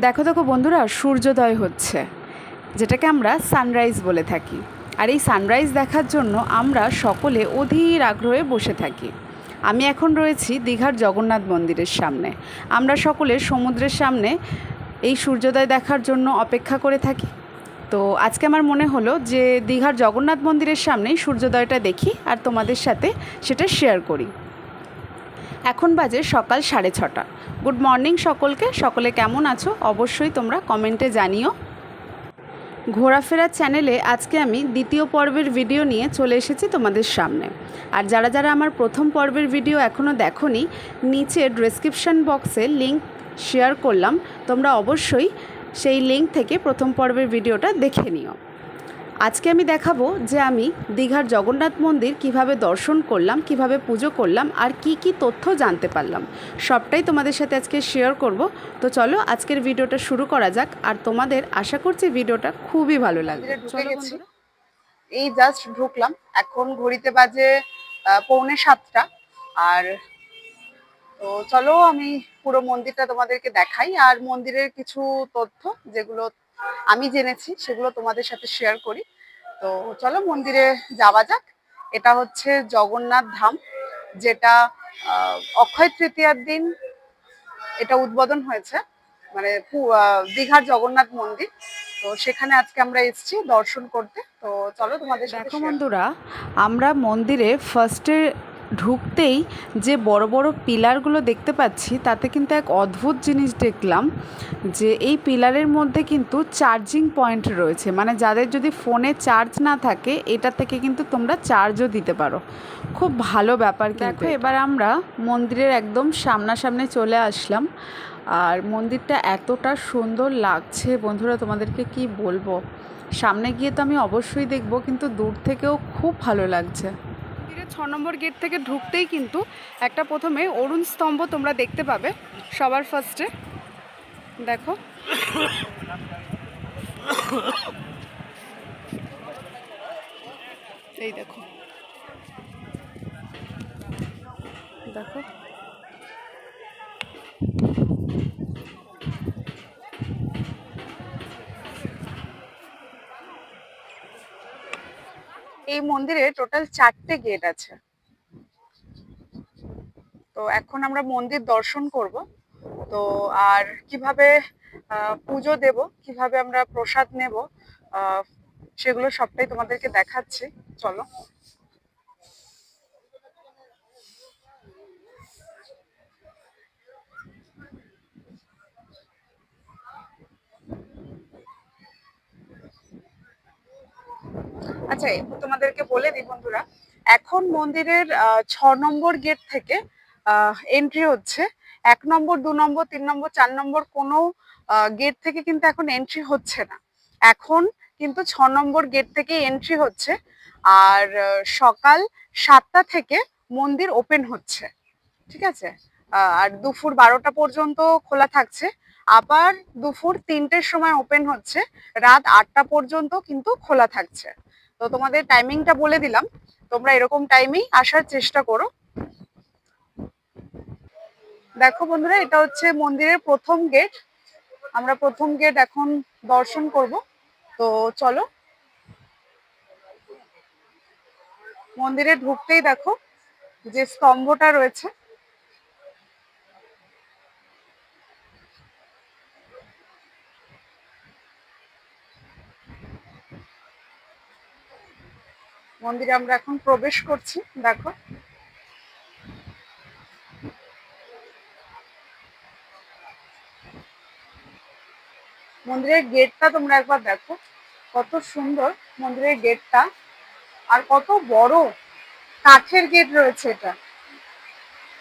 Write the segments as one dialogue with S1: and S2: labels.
S1: দেখো দেখো বন্ধুরা, সূর্যোদয় হচ্ছে, যেটাকে আমরা সানরাইজ বলে থাকি। আর এই সানরাইজ দেখার জন্য আমরা সকলে অধীর আগ্রহে বসে থাকি। আমি এখন রয়েছি দীঘার জগন্নাথ মন্দিরের সামনে। আমরা সকলে সমুদ্রের সামনে এই সূর্যোদয় দেখার জন্য অপেক্ষা করে থাকি। তো আজকে আমার মনে হলো যে দীঘার জগন্নাথ মন্দিরের সামনেই সূর্যোদয়টা দেখি আর তোমাদের সাথে সেটা শেয়ার করি। এখন বাজে সকাল সাড়ে ছটা। গুড মর্নিং সকলকে। সকলে কেমন আছো? অবশ্যই তোমরা কমেন্টে জানিও। ঘোরাফেরার চ্যানেলে আজকে আমি দ্বিতীয় পর্বের ভিডিও নিয়ে চলে এসেছি তোমাদের সামনে। আর যারা যারা আমার প্রথম পর্বের ভিডিও এখনও দেখোনি, নিচে ডেসক্রিপশন বক্সে লিংক শেয়ার করলাম। তোমরা অবশ্যই সেই লিংক থেকে প্রথম পর্বের ভিডিওটা দেখে নিও। আজকে আমি দেখাবো যে আমি দীঘার জগন্নাথ মন্দির কীভাবে দর্শন করলাম কীভাবে পুজো করলাম আর কি কি তথ্য জানতে পারলাম। সবটাই তোমাদের সাথে আজকে শেয়ার করব। তো চলো আজকের ভিডিওটা শুরু করা যাক আর তোমাদের আশা করছি ভিডিওটা খুবই ভালো লাগবে।
S2: এই জাস্ট ঢুকলাম। এখন ঘড়িতে বাজে পৌনে সাতটা। আর তো চলো আমি পুরো মন্দিরটা তোমাদেরকে দেখাই। আর মন্দিরের কিছু তথ্য যেগুলো আমি জেনেছি সেগুলো তোমাদের সাথে শেয়ার করি। তো চলো মন্দিরে যাওয়া যাক। এটা হচ্ছে জগন্নাথ ধাম যেটা অক্ষয় তৃতীয়ার দিন এটা উদ্বোধন হয়েছে। মানে দীঘার জগন্নাথ মন্দির। তো সেখানে আজকে আমরা এসেছি দর্শন করতে। তো চলো তোমাদের সাথে
S1: দেখো বন্ধুরা আমরা মন্দিরে ফার্স্টে ঢুকতেই যে বড় বড় পিলারগুলো দেখতে পাচ্ছি তাতে কিন্তু এক অদ্ভুত জিনিস দেখলাম যে এই পিলারের মধ্যে কিন্তু চার্জিং পয়েন্ট রয়েছে। মানে যাদের যদি ফোনে চার্জ না থাকে এটা থেকে কিন্তু তোমরা চার্জও দিতে পারো। খুব ভালো ব্যাপার দেখো এবার আমরা মন্দিরের একদম সামনাসামনি চলে আসলাম। আর মন্দিরটা এতটা সুন্দর লাগছে। বন্ধুরা তোমাদেরকে কি বলব? সামনে গিয়ে তো আমি অবশ্যই দেখব কিন্তু দূর থেকেও খুব ভালো লাগছে। ছ নম্বর গেট থেকে ঢুকতেই কিন্তু একটা প্রথমে অরুণ স্তম্ভ তোমরা দেখতে পাবে সবার ফার্স্টে দেখো। এই দেখো। দেখো।
S2: এই মন্দিরে টোটাল চারটে গেট আছে। তো এখন আমরা মন্দির দর্শন করব। তো আর কীভাবে পুজো দেব, কীভাবে আমরা প্রসাদ নেব সেগুলো সবটাই তোমাদেরকে দেখাচ্ছি। চলো। আচ্ছা তোমাদেরকে বলে দিই বন্ধুরা, এখন মন্দিরের ছ নম্বর গেট থেকে এন্ট্রি হচ্ছে, এক নম্বর, দু নম্বর, তিন নম্বর, চার নম্বর, কোনো গেট থেকে কিন্তু এখন এন্ট্রি হচ্ছে না। এখন কিন্তু ছ নম্বর গেট থেকে এন্ট্রি হচ্ছে, আর সকাল সাতটা থেকে মন্দির ওপেন হচ্ছে, ঠিক আছে? আর দুপুর বারোটা পর্যন্ত খোলা থাকছে, আবার দুপুর তিনটের সময় ওপেন হচ্ছে, রাত আটটা পর্যন্ত কিন্তু খোলা থাকছে। তো তোমাদের টাইমিংটা বলে দিলাম। তোমরা এরকম টাইমেই আসার চেষ্টা করো। দেখো বন্ধুরা, এটা হচ্ছে মন্দিরের প্রথম গেট আমরা প্রথম গেট এখন দর্শন করব। তো চলো। মন্দিরে ঢুকতেই দেখো যে স্তম্ভটা রয়েছে। মন্দিরে আমরা এখন প্রবেশ করছি, দেখো। মন্দিরের গেটটা তোমরা একবার দেখো, কত সুন্দর মন্দিরের গেটটা, আর কত বড় কাঠের গেট রয়েছে এটা।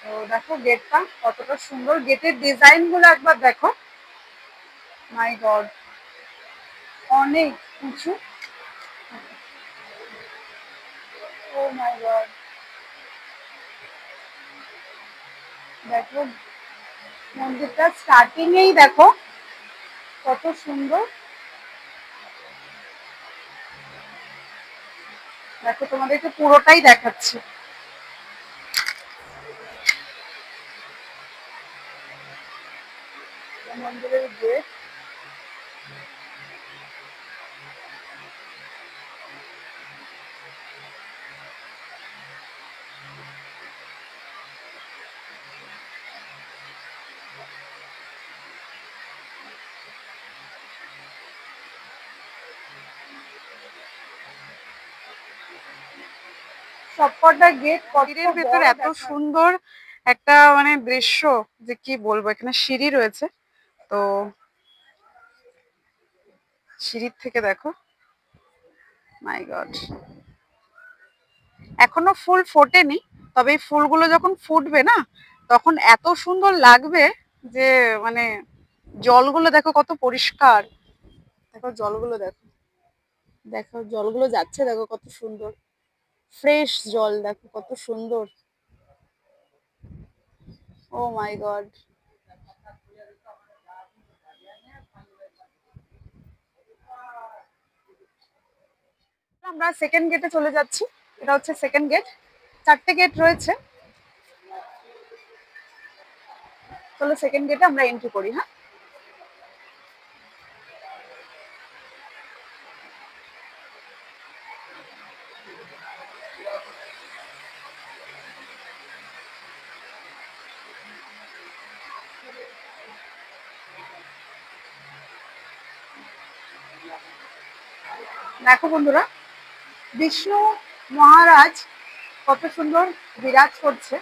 S2: তো দেখো গেটটা কতটা সুন্দর, গেটের ডিজাইনগুলো একবার দেখো। মাই গড অনেক উঁচু। ও মাই গড দেখো, মন্দিরটা স্টার্টিং এই দেখো, কত সুন্দর। দেখো, তোমাদেরকে পুরোটাই দেখাচ্ছি। মন্দিরের গেট সবকটা গেট কটির ভেতর এত সুন্দর একটা মানে দৃশ্য যে কি বলব এখানে সিঁড়ি রয়েছে। তো সিঁড়ির থেকে দেখো। মাই গড এখনও ফুল ফোটেনি তবে এই ফুলগুলো যখন ফুটবে না তখন এত সুন্দর লাগবে যে মানে জলগুলো দেখো কত পরিষ্কার। দেখো জলগুলো দেখো। দেখো জলগুলো যাচ্ছে দেখো কত সুন্দর। ফ্রেশ জল, দেখো কত সুন্দর। ও মাই গড আমরা সেকেন্ড গেটে চলে যাচ্ছি। এটা হচ্ছে সেকেন্ড গেট চারটে গেট রয়েছে। চলো সেকেন্ড গেটে আমরা এন্ট্রি করি হ্যাঁ? দেখো বন্ধুরা বিষ্ণু মহারাজ কত সুন্দর বিরাজ করছে।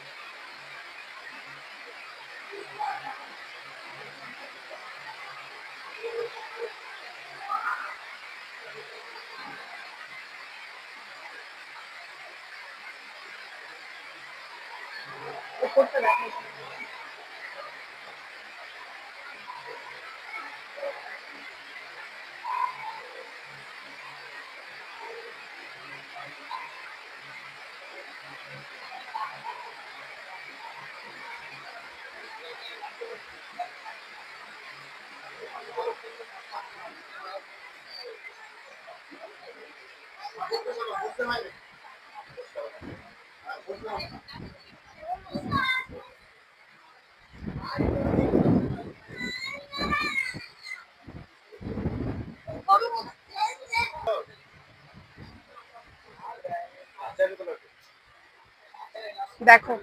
S2: দেখো,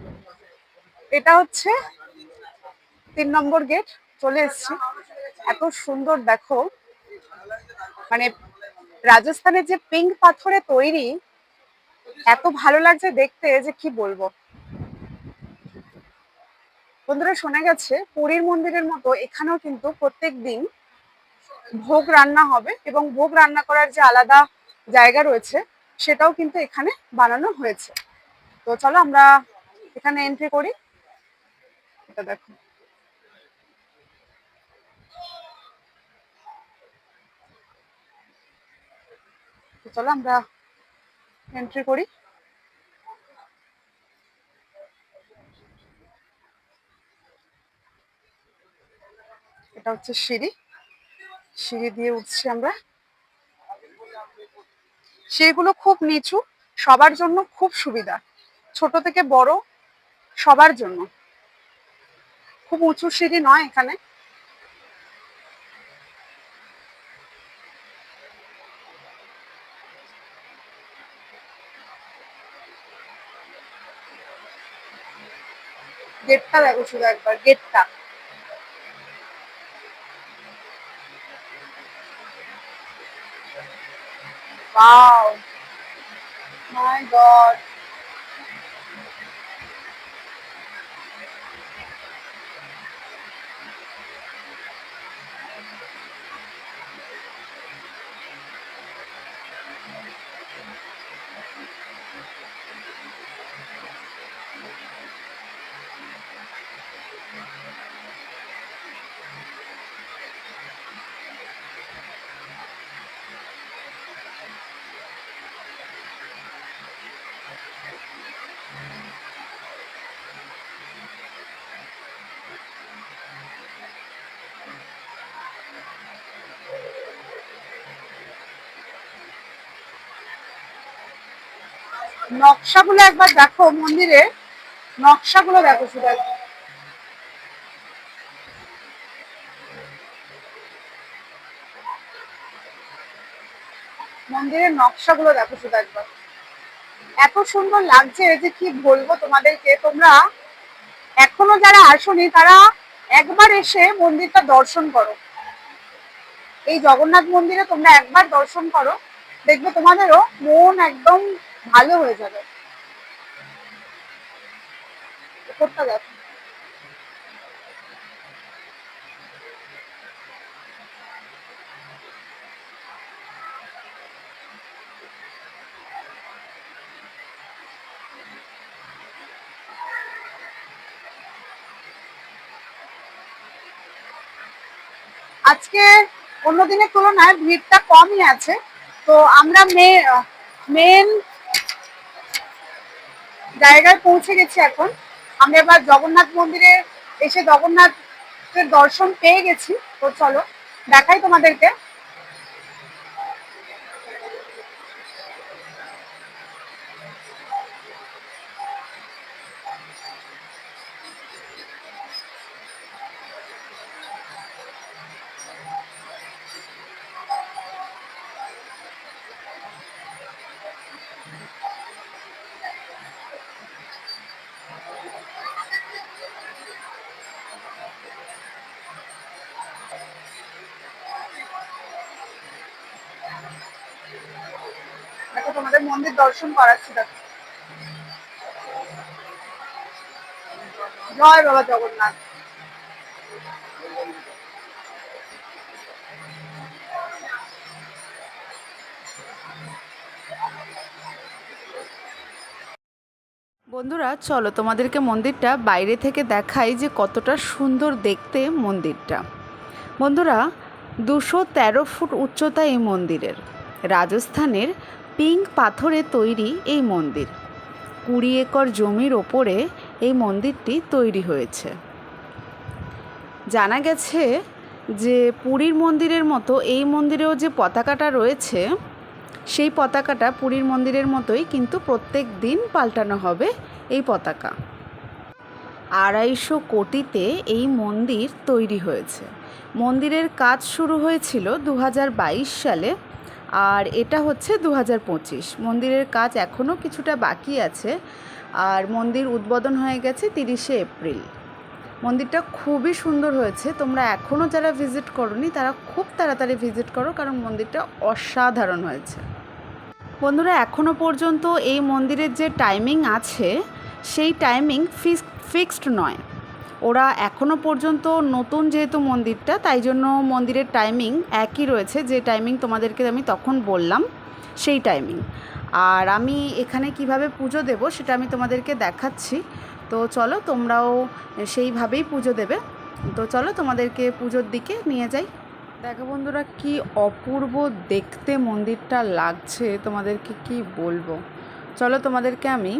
S2: এটা হচ্ছে তিন নম্বর গেট, চলে এসছি। এত সুন্দর দেখো। মানে রাজস্থানের যে পিঙ্ক পাথরে তৈরি এত ভালো লাগছে দেখতে যে কি বলব? বন্ধুরা, শোনা গেছে পুরীর মন্দিরের মতো এখানেও কিন্তু প্রত্যেক দিন ভোগ রান্না হবে এবং ভোগ রান্না করার যে আলাদা জায়গা রয়েছে, সেটাও কিন্তু এখানে বানানো হয়েছে। তো চলো আমরা এখানে এন্ট্রি করি। এটা দেখো। চলো আমরা এন্ট্রি করি। এটা হচ্ছে সিঁড়ি। সিঁড়ি দিয়ে উঠছি আমরা। সিঁড়িগুলো খুব নিচু, সবার জন্য খুব সুবিধা। ছোট থেকে বড় সবার জন্য। খুব উঁচু সিঁড়ি নয় এখানে। গেটটা দেখো শুধু একবার গেটটা Wow. My God. নকশাগুলো একবার দেখো মন্দিরে। নকশাগুলো দেখো শুধু। মন্দিরের নকশাগুলো দেখো শুধু একবার। এত সুন্দর লাগছে যে কি বলব তোমাদেরকে। তোমরা এখনও যারা আসনি, তারা একবার এসে মন্দিরটা দর্শন করো। এই জগন্নাথ মন্দিরে তোমরা একবার দর্শন করো। দেখবে তোমাদেরও মন একদম ভালো হয়ে যাবে। আজকে অন্য দিনের তুলনায় ভিড়টা কমই আছে। তো আমরা মেন জায়গায় পৌঁছে গেছি এখন। আমরা এবার জগন্নাথ মন্দিরে এসে জগন্নাথের দর্শন পেয়ে গেছি। তো চলো, দেখাই তোমাদেরকে দেখো তোমাদের মন্দির দর্শন করাচ্ছি দেখো। জয় বাবা জগন্নাথ।
S1: বন্ধুরা, চলো তোমাদেরকে মন্দিরটা বাইরে থেকে দেখাই যে কতটা সুন্দর দেখতে মন্দিরটা। বন্ধুরা, দুশো তেরো ফুট উচ্চতা এই মন্দিরের। রাজস্থানের পিঙ্ক পাথরে তৈরি এই মন্দির। কুড়ি একর জমির ওপরে এই মন্দিরটি তৈরি হয়েছে। জানা গেছে যে পুরীর মন্দিরের মতো এই মন্দিরেও যে পতাকাটা রয়েছে, সেই পতাকাটা পুরীর মন্দিরের মতোই কিন্তু প্রত্যেক দিন পাল্টানো হবে এই পতাকা। আড়াইশো কোটিতে এই মন্দির তৈরি হয়েছে। মন্দিরের কাজ শুরু হয়েছিল দু হাজার বাইশ সালে। আর এটা হচ্ছে দু হাজার পঁচিশ। মন্দিরের কাজ এখনও কিছুটা বাকি আছে। আর মন্দির উদ্বোধন হয়ে গেছে তিরিশে এপ্রিল। মন্দিরটা খুবই সুন্দর হয়েছে। তোমরা এখনও যারা ভিজিট করনি, তারা খুব তাড়াতাড়ি ভিজিট করো কারণ মন্দিরটা অসাধারণ হয়েছে। বন্ধুরা, এখনও পর্যন্ত এই মন্দিরের যে টাইমিং আছে, সেই টাইমিং ফিক্সড নয়। ওরা এখনও পর্যন্ত নতুন যেহেতু মন্দিরটা, তাই জন্য মন্দিরের টাইমিং একই রয়েছে, যে টাইমিং তোমাদেরকে আমি তখন বললাম, সেই টাইমিং আর আমি এখানে কীভাবে পুজো দেব সেটা আমি তোমাদেরকে দেখাচ্ছি। তো চলো তোমরাও সেইভাবেই পুজো দেবে। তো চলো তোমাদেরকে পুজোর দিকে নিয়ে যাই। দেখো বন্ধুরা, কি অপূর্ব দেখতে মন্দিরটা লাগছে, তোমাদেরকে কি বলব? চলো তোমাদেরকে আমি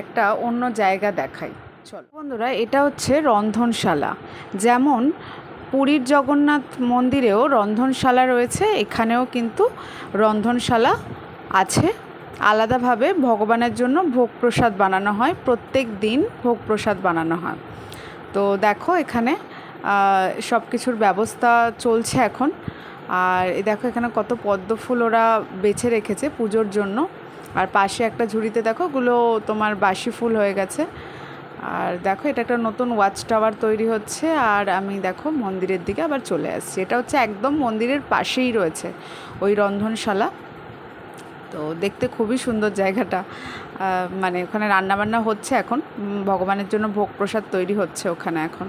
S1: একটা অন্য জায়গা দেখাই। চলো। বন্ধুরা, এটা হচ্ছে রন্ধনশালা। যেমন পুরীর জগন্নাথ মন্দিরেও রন্ধনশালা রয়েছে, এখানেও কিন্তু রন্ধনশালা আছে। আলাদাভাবে ভগবানের জন্য ভোগ প্রসাদ বানানো হয়, প্রত্যেক দিন ভোগ প্রসাদ বানানো হয়। তো দেখো, এখানে সব কিছুর ব্যবস্থা চলছে এখন। আর দেখো, এখানে কত পদ্ম ফুল ওরা বেছে রেখেছে পুজোর জন্য। আর পাশে একটা ঝুড়িতে দেখো, ওগুলো তোমার বাসি ফুল হয়ে গেছে। আর দেখো, এটা একটা নতুন ওয়াচ টাওয়ার তৈরি হচ্ছে। আর আমি দেখো, মন্দিরের দিকে আবার চলে আসছি। এটা হচ্ছে একদম মন্দিরের পাশেই রয়েছে ওই রন্ধনশালা। তো দেখতে খুবই সুন্দর জায়গাটা। মানে ওখানে রান্নাবান্না হচ্ছে এখন। ভগবানের জন্য ভোগ প্রসাদ তৈরি হচ্ছে ওখানে এখন।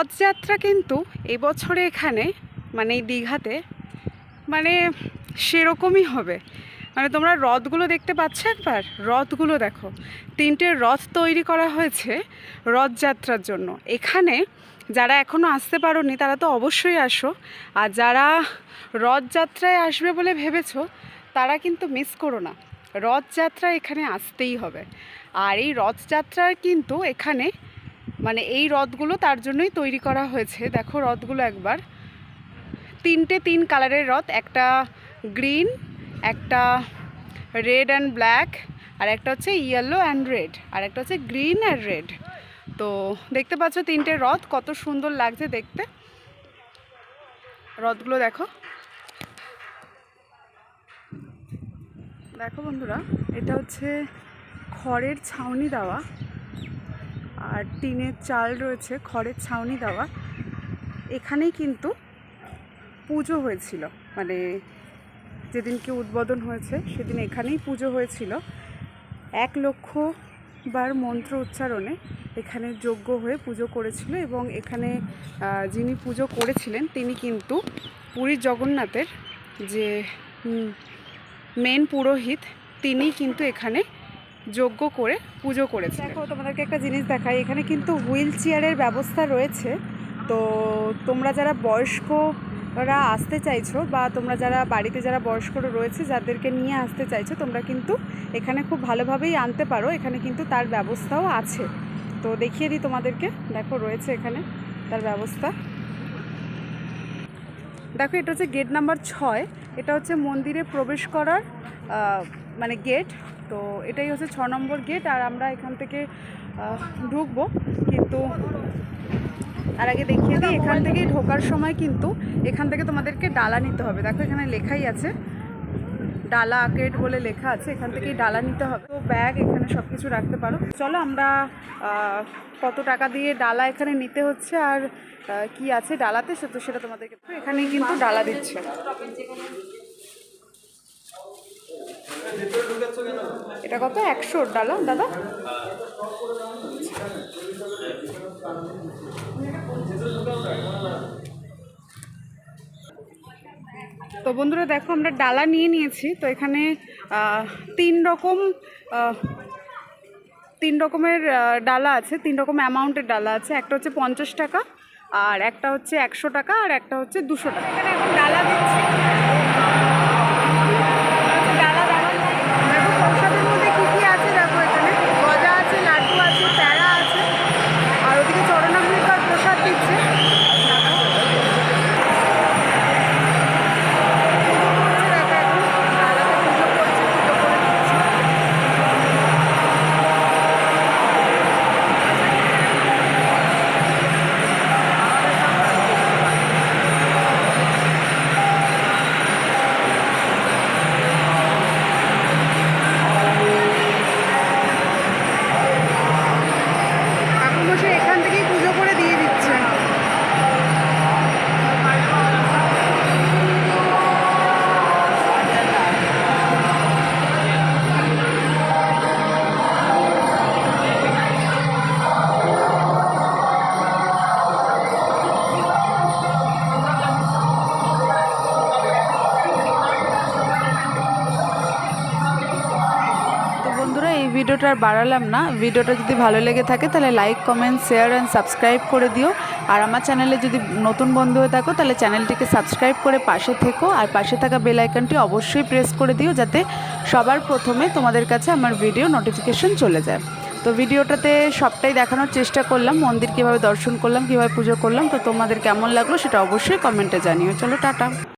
S2: রথযাত্রা কিন্তু এবছরে এখানে মানে এই দীঘাতে মানে সেরকমই হবে। মানে তোমরা রথগুলো দেখতে পাচ্ছ একবার? রথগুলো দেখো। তিনটে রথ তৈরি করা হয়েছে রথযাত্রার জন্য। এখানে যারা এখনও আসতে পারোনি, তারা তো অবশ্যই আসো। আর যারা রথযাত্রায় আসবে বলে ভেবেছো, তারা কিন্তু মিস করো না। রথযাত্রা এখানে আসতেই হবে। আর এই রথযাত্রার কিন্তু এখানে মানে এই রথগুলো তার জন্যই তৈরি করা হয়েছে। দেখো রথগুলো একবার। তিনটে তিন কালারের রথ, একটা গ্রিন, একটা রেড অ্যান্ড ব্ল্যাক, আর একটা হচ্ছে ইয়েলো অ্যান্ড রেড, আর একটা হচ্ছে গ্রিন অ্যান্ড রেড। তো দেখতে পাচ্ছ তিনটে রথ, কত সুন্দর লাগছে দেখতে। রথগুলো দেখো।
S1: দেখো বন্ধুরা, এটা হচ্ছে খড়ের ছাউনি দেওয়া। আর টিনের চাল রয়েছে, খড়ের ছাউনি দেওয়া। এখানেই কিন্তু পুজো হয়েছিল। মানে যেদিনকে উদ্বোধন হয়েছে, সেদিন এখানেই পুজো হয়েছিল। এক লক্ষ বার মন্ত্র উচ্চারণে এখানে যজ্ঞ হয়ে পুজো করেছিল এবং এখানে যিনি পুজো করেছিলেন, তিনি কিন্তু পুরীর জগন্নাথের যে মেন পুরোহিত, তিনি কিন্তু এখানে যজ্ঞ করে পুজো করেছে দেখো, তোমাদেরকে একটা জিনিস দেখাই। এখানে কিন্তু হুইল চেয়ারের ব্যবস্থা রয়েছে। তো তোমরা যারা বয়স্করা আসতে চাইছো বা তোমরা যারা বাড়িতে যারা বয়স্করা রয়েছে, যাদেরকে নিয়ে আসতে চাইছো, তোমরা কিন্তু এখানে খুব ভালোভাবেই আনতে পারো। এখানে কিন্তু তার ব্যবস্থাও আছে। তো দেখিয়ে দিই তোমাদেরকে। দেখো, রয়েছে এখানে তার ব্যবস্থা। দেখো, এটা হচ্ছে গেট নাম্বার ছয়। এটা হচ্ছে মন্দিরে প্রবেশ করার মানে গেট। তো এটাই হচ্ছে ছ নম্বর গেট আর আমরা এখান থেকে ঢুকবো। কিন্তু আর আগে দেখিয়ে দিই, এখান থেকে ঢোকার সময় কিন্তু এখান থেকে তোমাদেরকে ডালা নিতে হবে। দেখো এখানে লেখাই আছে। ডালা আকেট বলে লেখা আছে, এখান থেকেই ডালা নিতে হবে। তো ব্যাগ এখানে সব কিছু রাখতে পারো। চলো আমরা কত টাকা দিয়ে ডালা এখানে নিতে হচ্ছে আর কি আছে ডালাতে? সে তো সেটা তোমাদেরকে এখানেই কিন্তু ডালা দিচ্ছে। এটা কত? একশো ডালা, দাদা? তো বন্ধুরা, দেখো, আমরা ডালা নিয়ে নিয়েছি। তো এখানে তিন রকম তিন রকমের ডালা আছে, তিন রকম অ্যামাউন্টের ডালা আছে। একটা হচ্ছে পঞ্চাশ টাকা, আর একটা হচ্ছে একশো টাকা, আর একটা হচ্ছে দুশো টাকা। এখানে এখন ডালা দিচ্ছি। ভিডিওটা আর বাড়ালাম না। ভিডিওটা যদি ভালো লেগে থাকে, তাহলে like comment share and subscribe করে দিও। আর আমার চ্যানেলে যদি নতুন বন্ধু হয়ে থাকো, তাহলে চ্যানেলটিকে সাবস্ক্রাইব করে পাশে থেকো। আর পাশে থাকা বেল আইকনটি অবশ্যই প্রেস করে দিও, যাতে সবার প্রথমে তোমাদের কাছে আমার ভিডিও নোটিফিকেশন চলে যায়। তো ভিডিওটাতে সবটাই দেখানোর চেষ্টা করলাম, মন্দির কীভাবে দর্শন করলাম, কীভাবে পুজো করলাম। তো তোমাদের কেমন লাগল সেটা অবশ্যই কমেন্টে জানিও। চলো, টাটা।